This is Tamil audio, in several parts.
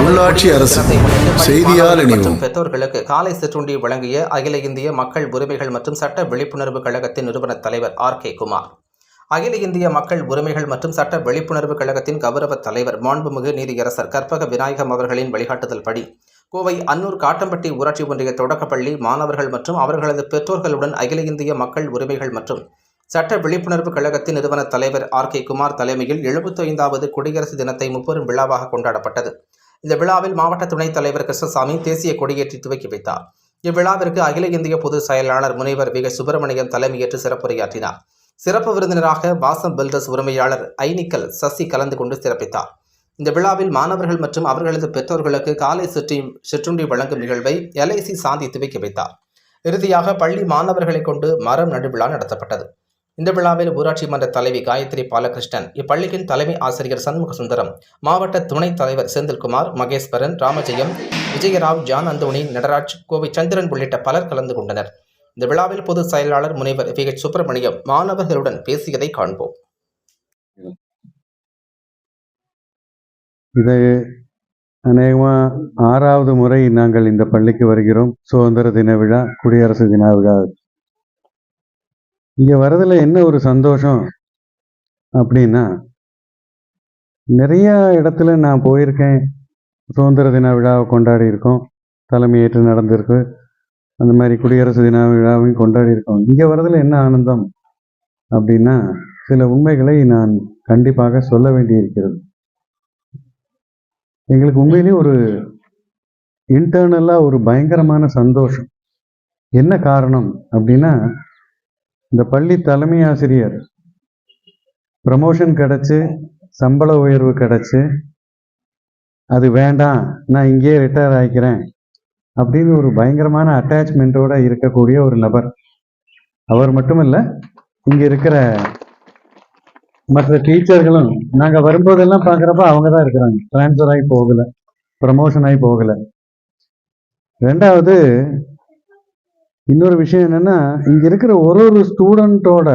உள்ளாட்சி அரசு. செய்தியால் மற்றும். பெற்றோர்களுக்கு காலை சிற்றுண்டி வழங்கிய அகில இந்திய மக்கள் உரிமைகள் மற்றும் சட்ட விழிப்புணர்வு கழகத்தின் நிறுவன தலைவர் ஆர் கே குமார் அகில இந்திய மக்கள் உரிமைகள் மற்றும் சட்ட விழிப்புணர்வு கழகத்தின் கௌரவ தலைவர் மாண்புமிகு நீதியரசர் கற்பக விநாயகம் அவர்களின் வழிகாட்டுதல் படி கோவை அன்னூர் காட்டம்பட்டி ஊராட்சி ஒன்றிய தொடக்கப்பள்ளி மாணவர்கள் மற்றும் அவர்களது பெற்றோர்களுடன் அகில இந்திய மக்கள் உரிமைகள் மற்றும் சட்ட விழிப்புணர்வு கழகத்தின் நிறுவன தலைவர் ஆர் கே குமார் தலைமையில் எழுபத்தைந்தாவது குடியரசு தினத்தை முப்பெரும் விழாவாக கொண்டாடப்பட்டது இந்த விழாவில் மாவட்ட துணைத் தலைவர் கிருஷ்ணசாமி தேசிய கொடியேற்றி துவக்கி வைத்தார். இவ்விழாவிற்கு அகில இந்திய பொதுச் செயலாளர் முனைவர் வி. சுப்பிரமணியம் தலைமையேற்று சிறப்புரையாற்றினார். சிறப்பு விருந்தினராக வாசம் பில்டர்ஸ் உரிமையாளர் ஐனிக்கல் சசி கலந்து கொண்டு சிறப்பித்தார். இந்த விழாவில் மாணவர்கள் மற்றும் அவர்களது பெற்றோர்களுக்கு காலை சிற்றி சிற்றுண்டி வழங்கும் நிகழ்வை எல்ஐசி சாந்தி துவக்கி வைத்தார். இறுதியாக பள்ளி மாணவர்களை கொண்டு மரம் நடுவிழா நடத்தப்பட்டது. இந்த விழாவில் ஊராட்சி மன்ற தலைவி காயத்ரி பாலகிருஷ்ணன் இப்பள்ளியின் தலைமை ஆசிரியர் சண்முக சுந்தரம் மாவட்ட துணைத் தலைவர் செந்தில்குமார் மகேஸ்வரன் ராமஜெயம் விஜயராவ் ஜான் அந்தோணி நடராஜ் கோவை சந்திரன் உள்ளிட்ட பலர் கலந்து கொண்டனர். இந்த விழாவில் பொதுச் செயலாளர் முனைவர் வி ஹெச் சுப்பிரமணியம் மாணவர்களுடன் பேசியதை காண்போம். இது அநேகமாக ஆறாவது முறை நாங்கள் இந்த பள்ளிக்கு வருகிறோம். சுதந்திர தின விழா குடியரசு தின விழா. இங்கே வரதில் என்ன ஒரு சந்தோஷம் அப்படின்னா நிறைய இடத்துல நான் போயிருக்கேன். சுதந்திர தின விழாவை கொண்டாடி இருக்கோம். தலைமையேற்று நடந்திருக்கு. அந்த மாதிரி குடியரசு தின விழாவையும் கொண்டாடி இருக்கோம். இங்கே வரதில் என்ன ஆனந்தம் அப்படின்னா சில உண்மைகளை நான் கண்டிப்பாக சொல்ல வேண்டியிருக்கிறது. எங்களுக்கு உண்மையிலேயே ஒரு இன்டர்னலாக ஒரு பயங்கரமான சந்தோஷம். என்ன காரணம் அப்படின்னா இந்த பள்ளி தலைமை ஆசிரியர் ப்ரமோஷன் கிடச்சி சம்பள உயர்வு கிடச்சி அது வேண்டாம் நான் இங்கேயே ரிட்டையர் ஆகிக்கிறேன் அப்படின்னு ஒரு பயங்கரமான அட்டாச்மெண்ட்டோட இருக்கக்கூடிய ஒரு நபர். அவர் மட்டுமல்ல இங்கே இருக்கிற மற்ற டீச்சர்களும் நாங்கள் வரும்போதெல்லாம் பார்க்குறப்ப அவங்க தான் இருக்கிறாங்க. ட்ரான்ஸ்ஃபர் ஆகி போகலை ப்ரமோஷன் ஆகி போகலை. ரெண்டாவது இன்னொரு விஷயம் என்னென்னா இங்கே இருக்கிற ஒரு ஒரு ஸ்டூடெண்ட்டோட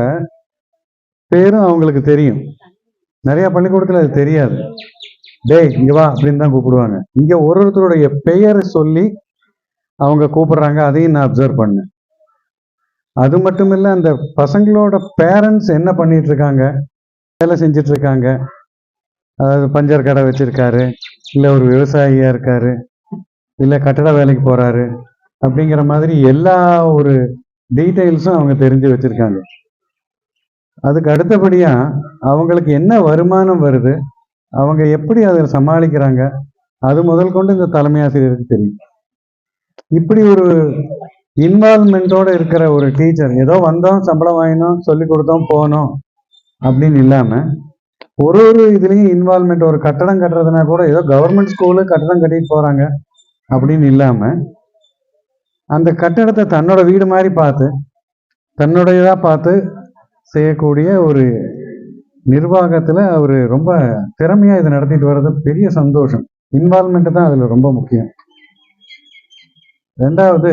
பேரும் அவங்களுக்கு தெரியும். நிறையா பள்ளிக்கூடத்தில் அது தெரியாது. டேய் இங்கே வா அப்படின்னு தான் கூப்பிடுவாங்க. இங்கே ஒரு ஒருத்தருடைய பெயரை சொல்லி அவங்க கூப்பிடுறாங்க அதையும் நான் அப்சர்வ் பண்ணேன். அது மட்டும் இல்லை அந்த பசங்களோட பேரண்ட்ஸ் என்ன பண்ணிட்டு இருக்காங்க? வேலை செஞ்சிட்டு இருக்காங்க. அதாவது பஞ்சர் கடை வச்சிருக்காரு இல்லை ஒரு விவசாயியாக இருக்காரு இல்லை கட்டட வேலைக்கு போகிறாரு அப்படிங்கிற மாதிரி எல்லா ஒரு டீட்டெயில்ஸும் அவங்க தெரிஞ்சு வச்சிருக்காங்க. அதுக்கு அடுத்தபடியா அவங்களுக்கு என்ன வருமானம் வருது அவங்க எப்படி அதை சமாளிக்கிறாங்க அது முதல் கொண்டு இந்த தலைமை ஆசிரியருக்கு தெரியும். இப்படி ஒரு இன்வால்மெண்ட்டோட இருக்கிற ஒரு டீச்சர் ஏதோ வந்தோம் சம்பளம் வாங்கினோம் சொல்லி கொடுத்தோம் போனோம் அப்படின்னு இல்லாம ஒரு ஒரு இதுலயும் இன்வால்மெண்ட் ஒரு கட்டடம் கட்டுறதுனா கூட ஏதோ கவர்மெண்ட் ஸ்கூலு கட்டடம் கட்டிட்டு போறாங்க அப்படின்னு இல்லாம அந்த கட்டடத்தை தன்னோட வீடு மாதிரி பார்த்து தன்னுடையதா பார்த்து செய்யக்கூடிய ஒரு நிர்வாகத்துல அவர் ரொம்ப திறமையா இதை நடத்திட்டு வர்றது பெரிய சந்தோஷம். இன்வால்மெண்ட் தான் அதுல ரொம்ப முக்கியம். ரெண்டாவது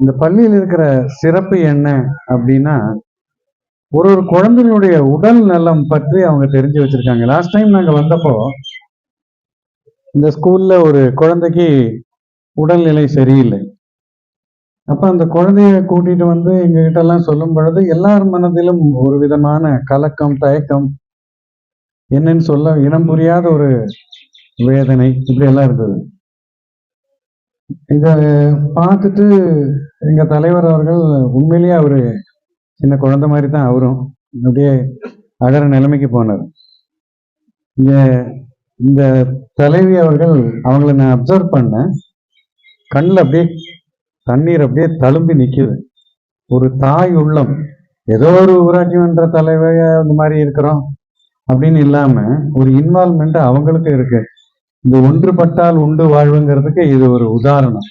இந்த பள்ளியில் இருக்கிற சிறப்பு என்ன அப்படின்னா ஒரு ஒரு குழந்தைகளுடைய உடல் நலம் பற்றி அவங்க தெரிஞ்சு வச்சிருக்காங்க. லாஸ்ட் டைம் நாங்கள் வந்தப்போ இந்த ஸ்கூல்ல ஒரு குழந்தைக்கு உடல்நிலை சரியில்லை. அப்ப அந்த குழந்தைய கூட்டிட்டு வந்து எங்ககிட்ட எல்லாம் சொல்லும் பொழுது எல்லார் மனதிலும் ஒரு விதமான கலக்கம் தயக்கம் என்னன்னு சொல்ல இனம் புரியாத ஒரு வேதனை இப்படி எல்லாம் இருந்தது. இத பார்த்துட்டு எங்க தலைவர் அவர்கள் உண்மையிலேயே அவரு சின்ன குழந்தை மாதிரி தான் அவரும். அப்படியே அழற நிலைமைக்கு போனார். இங்க இந்த தலைவி அவர்கள் அவங்கள நான் அப்சர்வ் பண்ணேன். கண்ணில் அப்படியே தண்ணீர் அப்படியே தழும்பி நிற்குது ஒரு தாய் உள்ளம். ஏதோ ஒரு ஊராட்சி மன்ற தலைவர் அந்த மாதிரி இருக்கிறோம் அப்படின்னு இல்லாமல் ஒரு இன்வால்மெண்ட் அவங்களுக்கு இருக்கு. இந்த ஒன்றுபட்டால் உண்டு வாழ்வுங்கிறதுக்கு இது ஒரு உதாரணம்.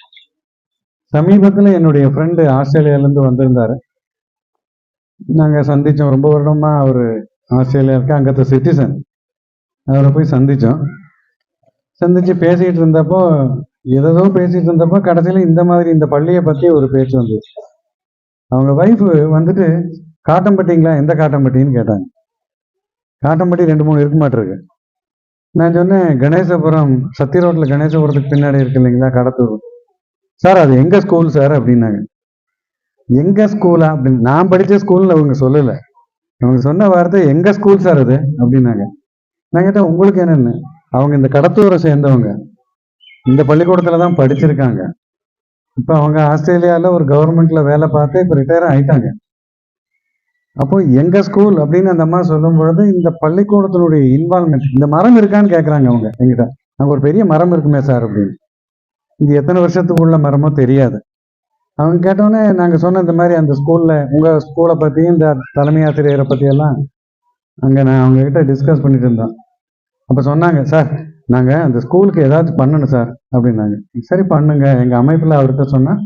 சமீபத்தில் என்னுடைய ஃப்ரெண்டு ஆஸ்திரேலியாவிலேருந்து வந்திருந்தாரு. நாங்கள் சந்தித்தோம் ரொம்ப வருடமாக அவர் ஆஸ்திரேலியா இருக்க அங்கத்த சிட்டிசன் அவரை போய் சந்தித்தோம் சந்தித்து பேசிக்கிட்டு இருந்தப்போ ஏதோ பேசிட்டு இருந்தப்போ கடைசியில இந்த மாதிரி இந்த பள்ளியை பற்றி ஒரு பேச்சு வந்து அவங்க ஒய்ஃப் வந்துட்டு காட்டம்பட்டிங்களா எந்த காட்டம்பட்டின்னு கேட்டாங்க. காட்டம்பட்டி ரெண்டு மூணு இருக்க மாட்டிருக்கு. நான் சொன்னேன் கணேசபுரம் சத்தி ரோட்டில் கணேசபுரத்துக்கு பின்னாடி இருக்கு இல்லைங்களா கடத்தூர்? சார் அது எங்கள் ஸ்கூல் சார்? அப்படின்னாங்க. எங்கள் ஸ்கூலா அப்படின்னு நான் படித்த ஸ்கூலில் அவங்க சொல்லலை. அவங்க சொன்ன வார்த்தை எங்கள் ஸ்கூல் சார் அது? அப்படின்னாங்க. நான் கேட்டேன் உங்களுக்கு என்னென்னு? அவங்க இந்த கடத்தூரை சேர்ந்தவங்க. இந்த பள்ளிக்கூடத்துல தான் படிச்சிருக்காங்க. இப்போ அவங்க ஆஸ்திரேலியாவில் ஒரு கவர்மெண்ட்ல வேலை பார்த்து இப்போ ரிட்டையர் ஆயிட்டாங்க. அப்போ எங்க ஸ்கூல் அப்படின்னு அந்த அம்மா சொல்லும் பொழுது இந்த பள்ளிக்கூடத்தினுடைய இன்வால்மெண்ட் இந்த மரம் இருக்கான்னு கேட்குறாங்க அவங்க எங்கிட்ட அங்கே ஒரு பெரிய மரம் இருக்குமே சார் அப்படின்னு. இது எத்தனை வருஷத்துக்குள்ள மரமோ தெரியாது. அவங்க கேட்டோன்னே நாங்கள் சொன்ன இந்த மாதிரி அந்த ஸ்கூலில் உங்கள் ஸ்கூலை பற்றி இந்த தலைமை ஆசிரியரை பற்றியெல்லாம் அங்கே நான் அவங்கக்கிட்ட டிஸ்கஸ் பண்ணிட்டு இருந்தோம் அப்போ சொன்னாங்க சார் நாங்கள் அந்த ஸ்கூலுக்கு ஏதாச்சும் பண்ணணும் சார் அப்படின்னாங்க. சரி பண்ணுங்க. எங்கள் அமைப்பில் அவர்கிட்ட சொன்னால்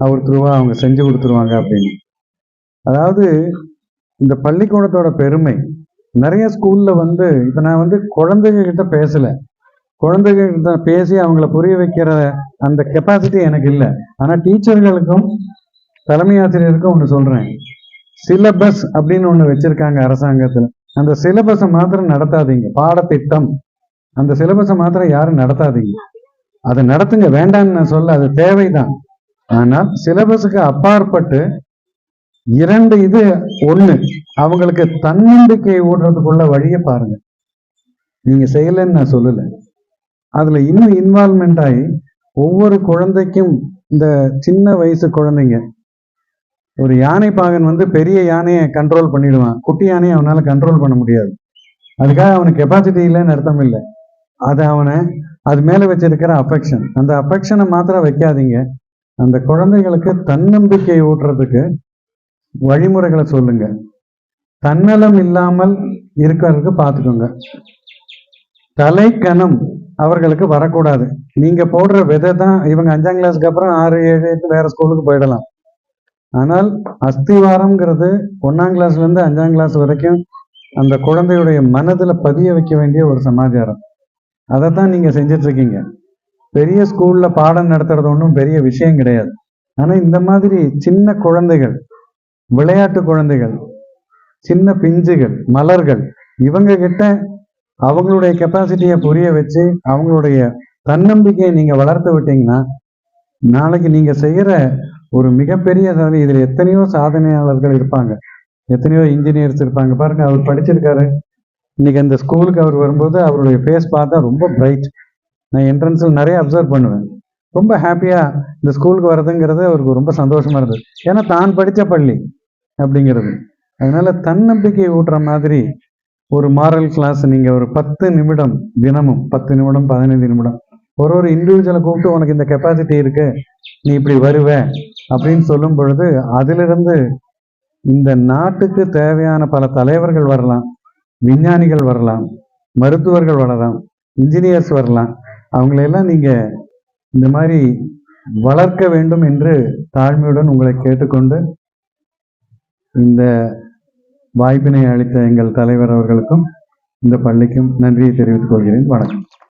அவர் த்ரூவா அவங்க செஞ்சு கொடுத்துருவாங்க அப்படின்னு. அதாவது இந்த பள்ளிக்கூடத்தோட பெருமை நிறைய ஸ்கூலில் வந்து இப்போ நான் வந்து குழந்தைங்க கிட்ட பேசலை. குழந்தைங்க கிட்ட பேசி அவங்கள புரிய வைக்கிற அந்த கெப்பாசிட்டி எனக்கு இல்லை. ஆனால் டீச்சர்களுக்கும் தலைமை ஆசிரியருக்கும் ஒன்று சொல்கிறேன் சிலபஸ் அப்படின்னு ஒன்று வச்சுருக்காங்க அரசாங்கத்தில். அந்த சிலபஸை மாத்திரம் நடத்தாதீங்க. பாடத்திட்டம். அந்த சிலபஸை மாத்திரம் யாரும் நடத்தாதீங்க. அதை நடத்துங்க வேண்டாம்னு நான் சொல்ல அது தேவைதான். ஆனால் சிலபஸுக்கு அப்பாற்பட்டு இரண்டு இது ஒண்ணு. அவங்களுக்கு தன்னம்பிக்கை ஓடுறதுக்குள்ள வழியை பாருங்க. நீங்க செய்யலைன்னு நான் சொல்லல. அதுல இன்னும் இன்வால்மெண்ட் ஆகி ஒவ்வொரு குழந்தைக்கும் இந்த சின்ன வயசு குழந்தைங்க ஒரு யானை பாகன் வந்து பெரிய யானையை கண்ட்ரோல் பண்ணிடுவான். குட்டி யானையை அவனால கண்ட்ரோல் பண்ண முடியாது. அதுக்காக அவனுக்கு கெப்பாசிட்டி இல்லைன்னு அர்த்தம் இல்லை. அது அவனை அது மேல வச்சிருக்கிற அஃபெக்ஷன் அந்த அஃபெக்ஷனை மாத்திரம் வைக்காதீங்க. அந்த குழந்தைகளுக்கு தன்னம்பிக்கை ஊட்டுறதுக்கு வழிமுறைகளை சொல்லுங்க. தன்னலம் இல்லாமல் இருக்கிறதுக்கு பார்த்துக்கோங்க. தலைக்கணம் அவர்களுக்கு வரக்கூடாது. நீங்க போடுற விதை தான் இவங்க அஞ்சாம் கிளாஸ்க்கு அப்புறம் ஆறு ஏழு எட்டு வேற ஸ்கூலுக்கு போயிடலாம். ஆனால் அஸ்திவாரம்ங்கிறது ஒன்னாம் கிளாஸ்ல இருந்து அஞ்சாம் கிளாஸ் வரைக்கும் அந்த குழந்தையுடைய மனதுல பதிய வைக்க வேண்டிய ஒரு சமாச்சாரம். அதைத்தான் நீங்க நீங்கள் இருக்கீங்க பெரிய ஸ்கூல்ல பாடம் நடத்துறது ஒன்றும் பெரிய விஷயம் கிடையாது. ஆனா இந்த மாதிரி சின்ன குழந்தைகள் விளையாட்டு குழந்தைகள் சின்ன பிஞ்சுகள் மலர்கள் இவங்க கிட்ட அவங்களுடைய கெப்பாசிட்டியை புரிய வச்சு அவங்களுடைய தன்னம்பிக்கையை நீங்க வளர்த்து விட்டீங்கன்னா நாளைக்கு நீங்க செய்யற ஒரு மிகப்பெரிய சாதனை இதுல எத்தனையோ சாதனையாளர்கள் இருப்பாங்க. எத்தனையோ இன்ஜினியர்ஸ் இருப்பாங்க. பாருங்க அவர் படிச்சிருக்காரு. இன்னைக்கு அந்த ஸ்கூலுக்கு அவர் வரும்போது அவருடைய ஃபேஸ் பார்த்தா ரொம்ப பிரைட் நான் என்ட்ரன்ஸில் நிறைய அப்சர்வ் பண்ணுவேன். ரொம்ப ஹாப்பியா இந்த ஸ்கூலுக்கு வர்றதுங்கிறது அவருக்கு ரொம்ப சந்தோஷமா இருந்தது. ஏன்னா தான் படித்த பள்ளி அப்படிங்கிறது. அதனால தன்னம்பிக்கை ஊட்டுற மாதிரி ஒரு மாரல் கிளாஸ் நீங்கள் ஒரு பத்து நிமிடம் தினமும் பத்து நிமிடம் பதினைந்து நிமிடம் ஒரு ஒரு இண்டிவிஜுவலை கூப்பிட்டு உனக்கு இந்த கெப்பாசிட்டி இருக்கு நீ இப்படி வருவ அப்படின்னு சொல்லும் பொழுது அதிலிருந்து இந்த நாட்டுக்கு தேவையான பல தலைவர்கள் வரலாம். விஞ்ஞானிகள் வரலாம் மருத்துவர்கள் வரலாம் இன்ஜினியர்ஸ் வரலாம். அவங்களையெல்லாம் நீங்கள் இந்த மாதிரி வளர்க்க வேண்டும் என்று தாழ்மையுடன் உங்களை கேட்டுக்கொண்டு இந்த வாய்ப்பினை அளித்த எங்கள் தலைவர் அவர்களுக்கும் இந்த பள்ளிக்கும் நன்றியை தெரிவித்துக் கொள்கிறேன். வணக்கம்.